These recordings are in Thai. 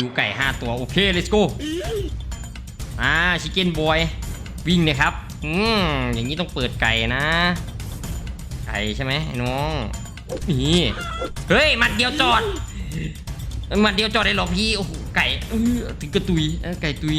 คิวไก่ 5 ตัว โอเค let's go อ่าชิคเก้นบอยวิ่งเลยครับ อืมอย่างนี้ต้องเปิดไก่นะ ไก่ใช่ไหมน้องนี่เฮ้ยมัดเดียวจอดมัดเดียวจอดได้หรอพี่โอ้โหไก่ถึงกระตุยไก่ตุย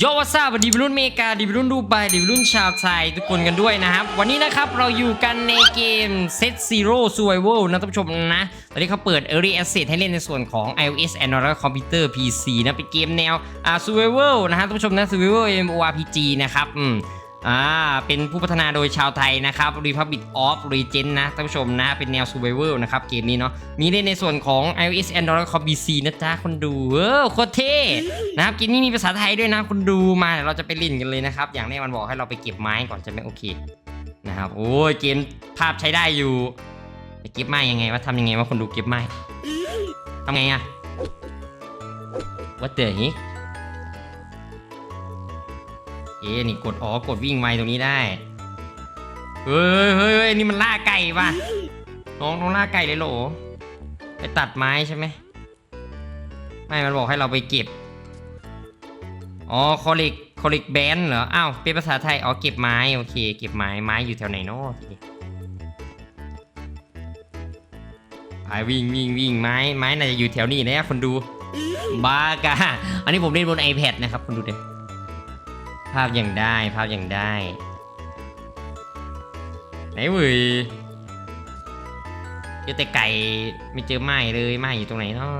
โยวัสดีดีวัยรุ่นเมกาดีวัยรุ่นดูไบดีวัยรุ่นชาวไทยทุกคนกันด้วยนะครับ วันนี้นะครับเราอยู่กันในเกม Set Zero Survival นะท่านผู้ชมนะ ตอนนี้เขาเปิด Early Access ให้เล่นในส่วนของ iOS Android และคอมพิวเตอร์ PC นะ เป็นเกมแนวอ่า Survival นะฮะท่านผู้ชมนะ Survival MMORPG นะครับ อืม อ่า เป็นผู้พัฒนาโดยชาวไทยนะครับ Republic of Legend นะท่านผู้ชมนะ เป็นแนว Survival นะครับ เกมนี้เนาะ มีเล่นในส่วนของ iOS Android และคอม PC นะจ๊ะ คนดูเออโคตรเท่นะครับ เกมนี้มีภาษาไทยด้วยนะคุณดูมาเดี๋ยวเราจะไปเล่นกันเลยนะครับ อย่างแรกมันบอกให้เราไปเก็บไม้ก่อนจะไม่โอเค นะครับ โอ้ย เกมภาพใช้ได้อยู่ไปเก็บไม้ยังไงว่าทำยังไงว่าคนดูเก็บไม้ทำไงอะว่าเต๋อนี้ เอ๊นี่กดอ๋อกดวิ่งไวตรงนี้ได้เฮ้ยเฮ้ยเฮ้ยนี่มันล่าไก่ป่ะ น้องน้องล่าไก่เลยเหรอ ไปตัดไม้ใช่ไหม ไม่ มันบอกให้เราไปเก็บ อ๋อคอลิกคอลิกแบนเหรอ อ้าว เป็นภาษาไทย อ๋อ เก็บไม้ โอเค เก็บไม้ ไม้อยู่แถวไหนเนาะโอเคไปวิ่งวิ่งวิ่งไม้ ไม้น่าจะอยู่แถวนี้นะคนดู บ้ากะอันนี้ผมเล่นบน iPad นะครับคนดูเด็ ภาพย่างได้ภาพย่างได้ ไหนเว้ยเจอแต่ไก่ไม่เจอไม้เลยไม้อยู่ตรงไหนเนาะ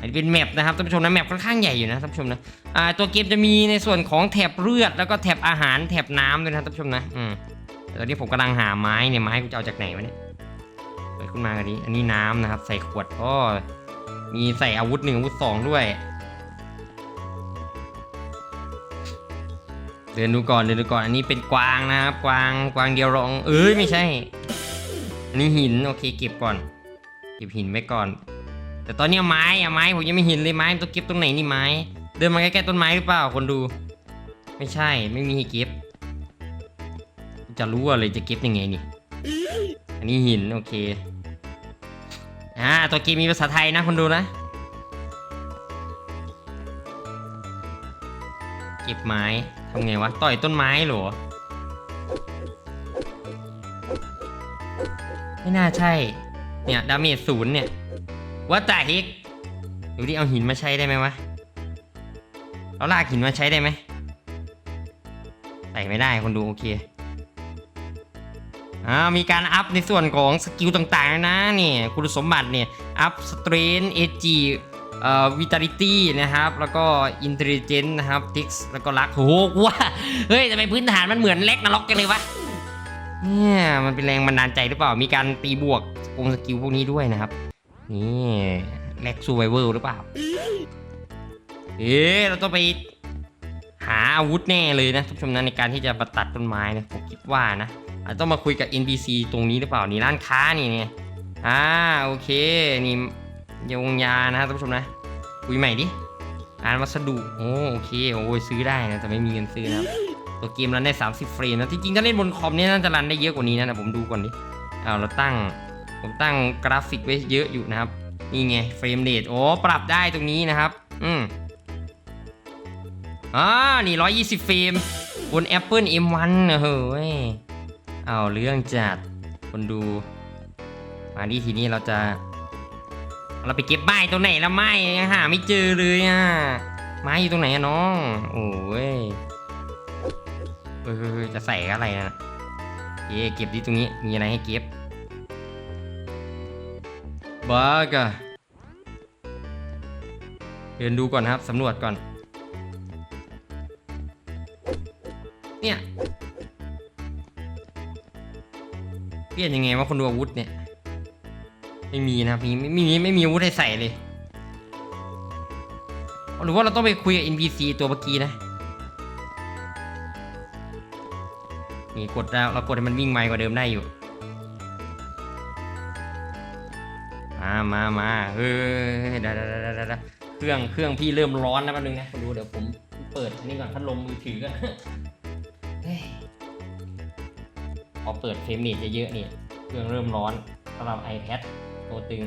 อันนี้เป็นแมปนะครับท่านผู้ชมนะแมปค่อนข้างใหญ่อยู่นะท่านผู้ชมนะอ่าตัวเกมจะมีในส่วนของแถบเลือดแล้วก็แถบอาหารแถบน้ำด้วยนะท่านผู้ชมนะอืมแต่ตอนนี้ผมกำลังหาไม้เนี่ยไม้กูจะเอาจากไหนวะเนี่ยเปิดขึ้นมากันนี้อันนี้น้ำนะครับ ใส่ขวดก็มีใส่อาวุธหนึ่งอาวุธสองด้วย เดินดูก่อนเดินดูก่อนอันนี้เป็นกวางนะครับกวางกวางเดียวรองเอ้ยไม่ใช่ อันนี้หินโอเคเก็บก่อน เก็บหินไว้ก่อน แต่ตอนนี้ไม้อะไม้ผมยังไม่เห็นเลยไม้ต้องเก็บตรงไหนนี่ไม้ เดินมาใกล้ๆต้นไม้หรือเปล่าคนดู ไม่ใช่ไม่มีให้เก็บ จะรู้อะไรจะเก็บยังไงนี่ อันนี้หินโอเคอ่าตัวเกมมีภาษาไทยนะคนดูนะเก็บไม้ ทำไงวะ ต่อยต้นไม้หรอ ไม่น่าใช่ เนี่ยดาเมจศูนย์เนี่ยว่าแต่ฮิกดูดิเอาหินมาใช้ได้ไหมวะเอาลากหินมาใช้ได้ไหมใส่ไม่ได้คนดูโอเคอ่ามีการอัพในส่วนของสกิลต่างๆนะนี่คุณสมบัติเนี่ย อัพสตรีนเอจี วิตาลิตี้นะครับ แล้วก็อินเทลเจนต์นะครับทิกส์แล้วก็ลักโหกูว่าเฮ้ยทำไมพื้นฐานมันเหมือนเล็กนรกกันเลยวะเนี่ยมันเป็นแรงบันดาลใจหรือเปล่า มีการตีบวกกงสกิลพวกนี้ด้วยนะครับ นี่แล็กซูไวเวอร์หรือเปล่า เอ๊ะเราต้องไปหาอาวุธแน่เลยนะทุกผู้ชมนในการที่จะมาตัดต้นไม้นะผมคิดว่านะอาจจะต้องมาคุยกับ NPC ตรงนี้หรือเปล่านี่ร้านค้านี่เนี่ยอ่าโอเคนี่ ยงยานะครับท่านผู้ชมนะคุยใหม่ดิอ่านวัสดุโอ้โอเคโอ้ยซื้อได้นะแต่ไม่มีเงินซื้อนะครับตัวเกมรันได้ 30เฟรมนะที่จริงถ้าเล่นบนคอมเนี่ยน่าจะรันได้เยอะกว่านี้นะผมดูก่อนดิเอาเราตั้งผมตั้งกราฟิกไว้เยอะอยู่นะครับนี่ไงเฟรมเรทโอ้ปรับได้ตรงนี้นะครับ อืมอ่านี่120เฟรมบน Apple M1 นะเฮ้ยเอาเรื่องจัดคนดู มาดีทีนี้เราจะ เราไปเก็บไม้ตรงไหนละไม้หาไม่เจอเลยอะไม้อยู่ตรงไหนอะน้องโอ้ยเออจะใส่อะไรนะเอ๊เก็บที่ตรงนี้มีอะไรให้เก็บบ้ากะเดินดูก่อนนะครับสำรวจก่อน เนี่ยเปลี่ยนยังไงว่าคนดูอาวุธเนี่ย ไม่มีนะครับมีไม่มีไม่มีอาวุธให้ใส่เลย หรือว่าเราต้องไปคุยกับ NPC ตัวเมื่อกี้นะนี่กดแล้วเรากดให้มันวิ่งไวกว่าเดิมได้อยู่มามามาเฮ้ยเดี๋ยวเดี๋ยวเดี๋ยวเดี๋ยวเครื่องเครื่องพี่เริ่มร้อนแล้วแป๊บนึงนะคุณดูเดี๋ยวผมเปิดอันนี้ก่อนพัดลมมือถือก่อนเฮ้ยพอเปิดเฟรมเรทเยอะๆนี่เครื่องเริ่มร้อนสำหรับ iPad ตัวตึง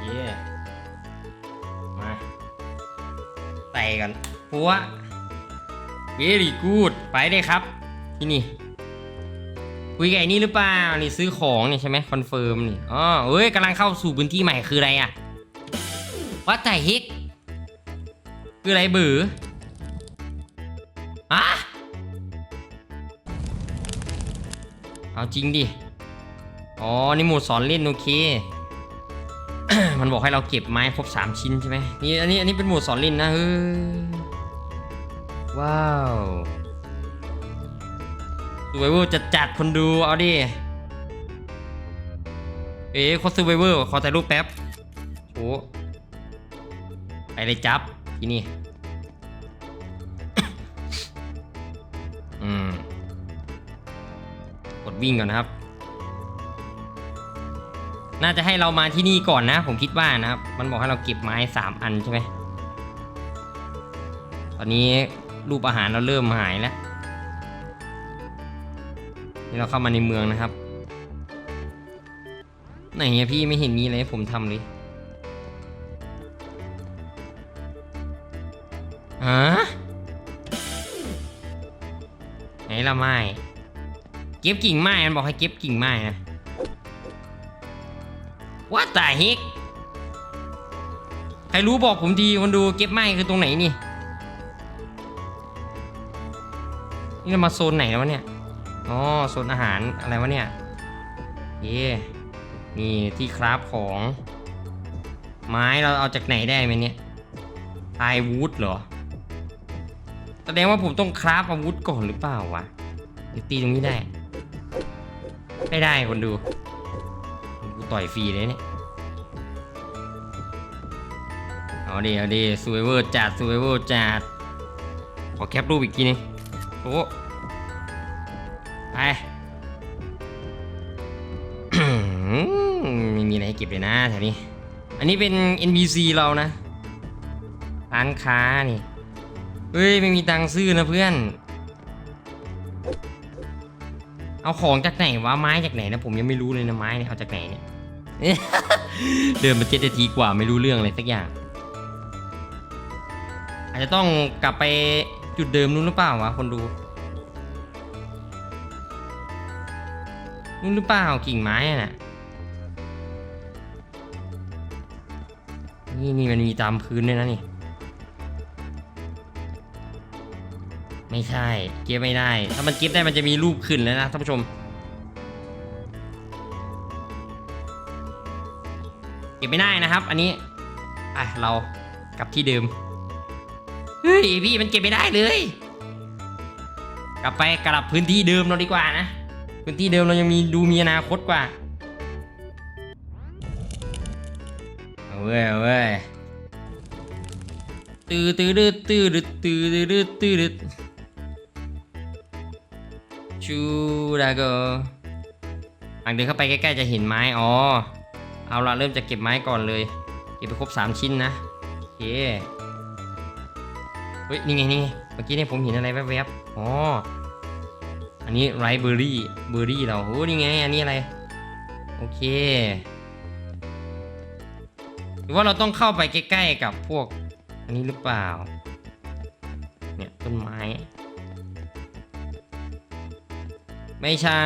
เย่มาใส่กันปัว very good ไปเลยครับ ที่นี่คุยกับไอ้นี่หรือเปล่า นี่ซื้อของนี่ใช่ไหมคอนเฟิร์มนี่อ๋อเอ้ยกำลังเข้าสู่พื้นที่ใหม่คืออะไรอะวัดแต่ฮิกคืออะไรบือ เอาจริงดิ อ๋อ นี่หมดสอนเล่นโอเค มันบอกให้เราเก็บไม้ครบสามชิ้นใช่ไหมนี่อันนี้อันนี้เป็นหมดสอนเล่นนะเฮ้ยว้าวซูเวอร์จะจัดคนดูเอาดิ เอ๊ะโคซูเวอร์ขอถ่ายรูปแป๊บโอ้ไปเลยจับที่นี่ กดวิ่งก่อนนะครับ น่าจะให้เรามาที่นี่ก่อนนะ ผมคิดว่านะครับ มันบอกให้เราเก็บไม้สามอันใช่ไหมตอนนี้รูปอาหารเราเริ่มหายแล้วนี่เราเข้ามาในเมืองนะครับ ไหนอะพี่ไม่เห็นมีอะไรให้ผมทำเลยฮะไหนละไม้ เก็บกิ่งไม้มันบอกให้เก็บกิ่งไม้นะว่าแต่เฮกใครรู้บอกผมทีคนดูเก็บไม้คือตรงไหนนี่ นี่เรามาโซนไหนแล้วะเนี่ย อ๋อโซนอาหารอะไรวะเนี่ยเย่นี่ที่คราฟของ ไม้เราเอาจากไหนได้ไหมเนี่ยไฮวูดเหรอ แสดงว่าผมต้องคราฟอาวุธก่อนหรือเปล่าวะตีตรงนี้ได้ ไม่ได้คนดูกูต่อยฟรีเลยเนี่ยเอาดิเอาดิซูเวอร์จัดซูเวอร์จัดขอแคปรูปอีกทีนึงโอ้ไปไม่มีอะไรให้เก็บเลยนะแถวนี้ อันนี้เป็น NPC เรานะ ร้านค้านี่ เฮ้ย ไม่มีตังค์ซื้อนะเพื่อน เอาของจากไหนวะไม้จากไหนนะผมยังไม่รู้เลยนะไม้เนี่ยเอาจากไหนเนี่ยเดินมาเจ็ดนาทีกว่าไม่รู้เรื่องอะไรสักอย่าง อาจจะต้องกลับไปจุดเดิมนู้นหรือเปล่าวะคนดูนู้นหรือเปล่ากิ่งไม้อะน่ะนี่นี่มันมีตามพื้นด้วยนะนี่ ไม่ใช่ เก็บไม่ได้ ถ้ามันเก็บได้มันจะมีรูปขึ้นแล้วนะท่านผู้ชม เก็บไม่ได้นะครับ อันนี้ อะเรากลับที่เดิม เฮ้ยพี่มันเก็บไม่ได้เลย กลับไปกลับพื้นที่เดิมเราดีกว่านะ พื้นที่เดิมเรายังมีดูมีอนาคตกว่าเว้ยเว้ยตื้อตื้อดื้อตื้อดื้อตื้อตื้อ ชูดาโกหลังเดินเข้าไปใกล้ๆจะเห็นไม้ อ๋อ เอาละเริ่มจะเก็บไม้ก่อนเลย เก็บไปครบ 3 ชิ้นนะ โอเค เฮ้ย นี่ไง นี่ไง เมื่อกี้เนี่ยผมเห็นอะไรแวบๆ อ๋อ อันนี้ไรเบอร์รี่ เบอร์รี่เราโอ้นี่ไง อันนี้อะไร โอเค หรือว่าเราต้องเข้าไปใกล้ๆกับพวก อันนี้หรือเปล่า ไม่ใช่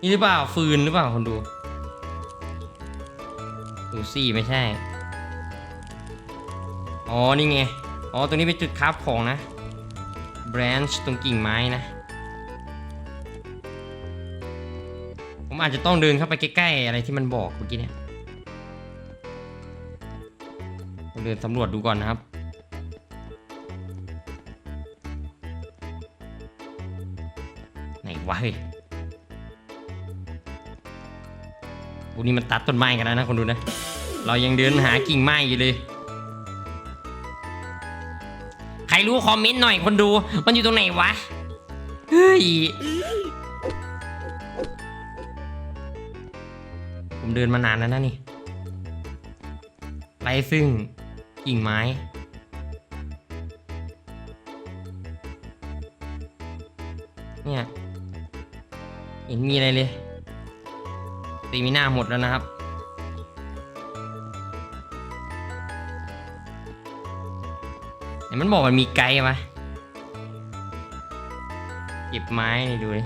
นี่หรือเปล่าฟืนหรือเปล่าคนดูดูซี่ไม่ใช่ อ๋อ นี่ไง อ๋อ ตรงนี้เป็นจุดคราฟของนะ branch ตรงกิ่งไม้นะ ผมอาจจะต้องเดินเข้าไปใกล้ๆ อะไรที่มันบอกเมื่อกี้เนี่ยเดินสำรวจดูก่อนนะครับ ไวะเฮ้ยพวกนี้มันตัดต้นไม้กันแล้วนะคนดูนะ เรายังเดินหากิ่งไม้อยู่เลย ใครรู้คอมเมนต์หน่อยคนดู มันอยู่ตรงไหนวะ เฮ้ย ผมเดินมานานแล้วนะนี่ไรซึ่งกิ่งไม้ ห็นมีอะไรเลยตีมีหน้าหมดแล้วนะครับ เห็นมันบอกมันมีไกด์ไหมเก็บไม้นี่ดูดิ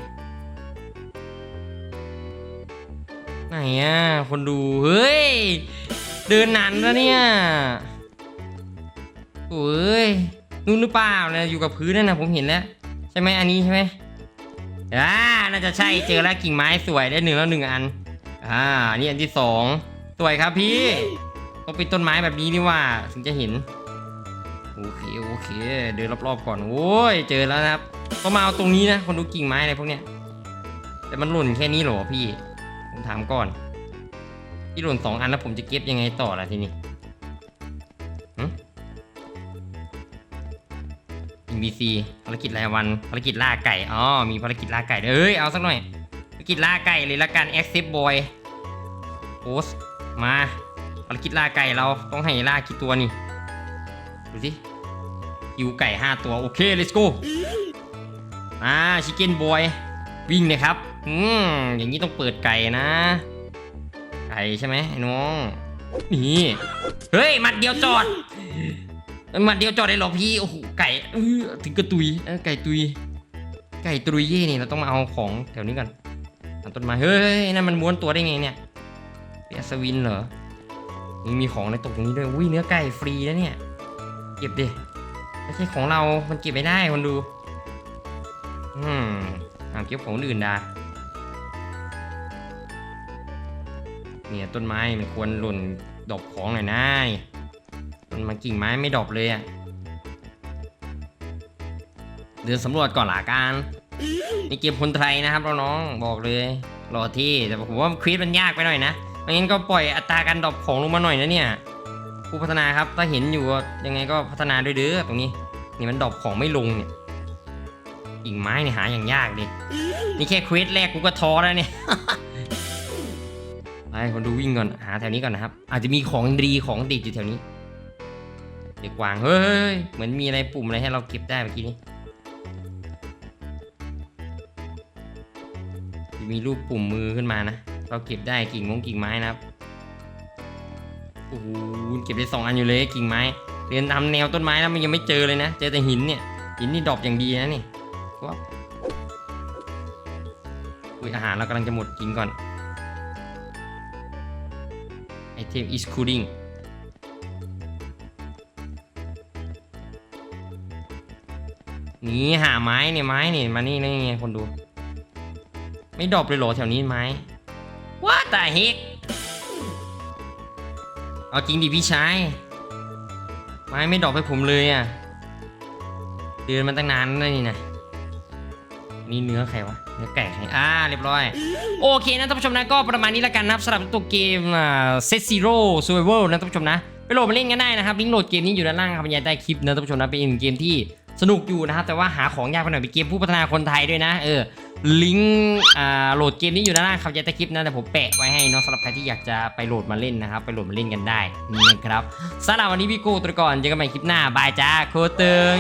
ไหนอะ คนดู เฮ้ย เดินนานแล้วเนี่ยโอ้ยนู่นหรือเปล่าเนี่ยอยู่กับพื้นนั่นนะผมเห็นแล้ว ใช่ไหมอันนี้ใช่ไหม อ่าน่าจะใช่เจอแล้วกิ่งไม้สวยได้หนึ่งแล้วหนึ่งอัน อ่า นี่อันที่สองสวยครับพี่ต้องเป็นต้นไม้แบบนี้นี่ว่าถึงจะเห็นโอเคโอเค เดินรอบๆก่อนโอ้ยเจอแล้วนะครับก็มาเอาตรงนี้นะคนดูกิ่งไม้อะไรพวกเนี้ยแต่มันหล่นแค่นี้เหรอพี่ผมถามก่อนพี่หล่นสองอันแล้วผมจะเก็บยังไงต่อล่ะทีนี้ หึ NBC ภารกิจรายวัน ภารกิจล่าไก่ อ๋อ มีภารกิจล่าไก่เอ้ย เอาสักหน่อย ภารกิจล่าไก่เลยละกัน Accept Boy โพสมา ภารกิจล่าไก่เราต้องให้ล่ากี่ตัวนี่ ดูสิคิวไก่ 5 ตัว โอเค let's go อ่า ชิคเก้นบอย วิ่งเลยครับ อืม อย่างนี้ต้องเปิดไก่นะ ไก่ใช่ไหมน้อง นี่ เฮ้ย มัดเดียวจอด มัดเดียวจอดได้หรอพี่ โอ้โห ไก่เออถึงกระตุยเออไก่ตุย ไก่ตุยเย่นี่เราต้องมาเอาของแถวนี้ก่อนตัดต้นไม้ เฮ้ย นั่นมันม้วนตัวได้ไงเนี่ยเปียสวินเหรอนี่มีของในตกตรงนี้ด้วย อุ้ย เนื้อไก่ฟรีนะเนี่ย เก็บดิ ไม่ใช่ของเรา มันเก็บไม่ได้คนดู อืมห้าเก็บของอื่นดาเนี่ยต้นไม้มันควรหล่นดอกของหน่อยนะ มันมากิ่งไม้ไม่ดอกเลยอะเดินสำรวจก่อนละกันนี่เกมคนไทยนะครับน้องบอกเลยรอที่แต่ผมว่าควิสมันยากไปหน่อยนะไม่งั้นก็ปล่อยอัตราการดรอปของลงมาหน่อยนะเนี่ย ผู้พัฒนาครับถ้าเห็นอยู่ยังไงก็พัฒนาด้วยเด้อตรงนี้ นี่มันดรอปของไม่ลงเนี่ยกิ่งไม้เนี่ยหาอย่างยากดินี่แค่ควีสแรกกูก็ท้อแล้วเนี่ยไปคนดูวิ่งก่อนหาแถวนี้ก่อนนะครับ อาจจะมีของดีของติดอยู่แถวนี้ เด็กกวาง เฮ้ย เหมือนมีอะไรปุ่มอะไรให้เราเก็บได้เมื่อกี้นี้ มีรูปปุ่มมือขึ้นมานะ เราเก็บได้กิ่งมงกิ่งไม้นะครับ โอ้โห เก็บได้สองอันอยู่เลยกิ่งไม้เดินตามแนวต้นไม้แล้วมันยังไม่เจอเลยนะ เจอแต่หินเนี่ย หินนี่ดรอปอย่างดีนะนี่ว้าวอุ้ยอาหารเรากำลังจะหมดกินก่อนไอเทม is cooling นี่หาไม้เนี่ยไม้เนี่ยมานี่นี่ไงคนดู ไม่ดรอปเลยเหรอแถวนี้ไม้ว่าแต่เฮกเอาจริงดิพี่ชายไม้ไม่ดรอปให้ผมเลยอะเดินมาตั้งนานแล้วนี่นะนี่เนื้อใครวะเนื้อไก่ใครอ่าเรียบร้อย โอเคนะท่านผู้ชมนะก็ประมาณนี้แล้วกันนะครับสำหรับตัวเกมเซตซีโร่ซูเวอร์นะท่านผู้ชมนะไปโหลดมาเล่นกันได้นะครับลิงก์โหลดเกมนี้อยู่ด้านล่างครับบรรยายใต้คลิปนะท่านผู้ชมนะเป็นอีกเกมที่ สนุกอยู่นะครับ แต่ว่าหาของยากไปหน่อยเป็นเกมผู้พัฒนาคนไทยด้วยนะ เออ ลิงก์อ่าโหลดเกมนี้อยู่ด้านล่างครับยัตะคลิปนะ แต่ผมแปะไว้ให้เนาะสำหรับใครที่อยากจะไปโหลดมาเล่นนะครับ ไปโหลดมาเล่นกันได้นี่นะครับสำหรับวันนี้พี่กูตัวก่อนเจอกันใหม่คลิปหน้าบายจ้าโคตึง